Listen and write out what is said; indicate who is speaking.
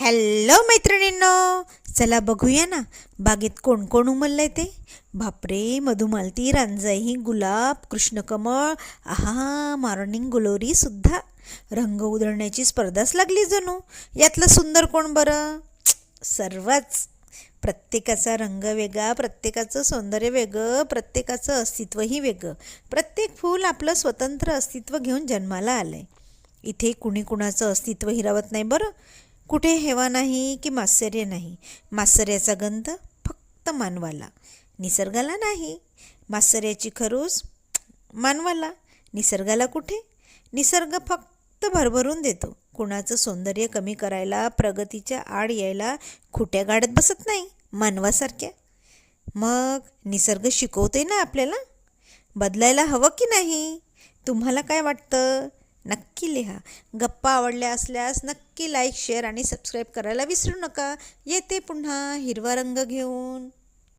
Speaker 1: Hello मैत्रिणींनो चला बघूया ना बागेत कोण कोण उमललंय ते? बापरे मधुमालती रांजाई गुलाब कृष्णकमळ आहा मॉर्निंग गुलोरी सुद्धा. रंग उधळण्याची स्पर्धाच लागली जणू. यातलं सुंदर कोण बरं? सर्वच. प्रत्येकाचा रंग वेगळा प्रत्येकाचं सौंदर्य वेगळं प्रत्येकाचं अस्तित्वही वेगळं. प्रत्येक फूल आपलं स्वतंत्र अस्तित्व घेऊन जन्माला आलंय. इथे कुणी कुणाचं अस्तित्व हिरावत नाही बरं? कुठे हेवा नाही की मात्सर्य नाही. मात्सर्याचा गंध फक्त मानवाला. निसर्गाला नाही. मात्सर्याची खरूस मानवाला. निसर्गाला कुठे? निसर्ग फक्त भरभरून देतो. कुणाचं सौंदर्य कमी करायला प्रगतीच्या आड यायला खुट्या गाडत बसत नाही मानवासारख्या. मग निसर्ग शिकवते ना आपल्याला? बदलायला हवं की नाही? तुम्हाला काय वाटतं? नक्की लिहा. गप्पा आवडल्या असल्यास नक्की लाईक शेअर आणि सबस्क्राईब करायला विसरू नका. येते पुन्हा हिरवा रंग घेऊन.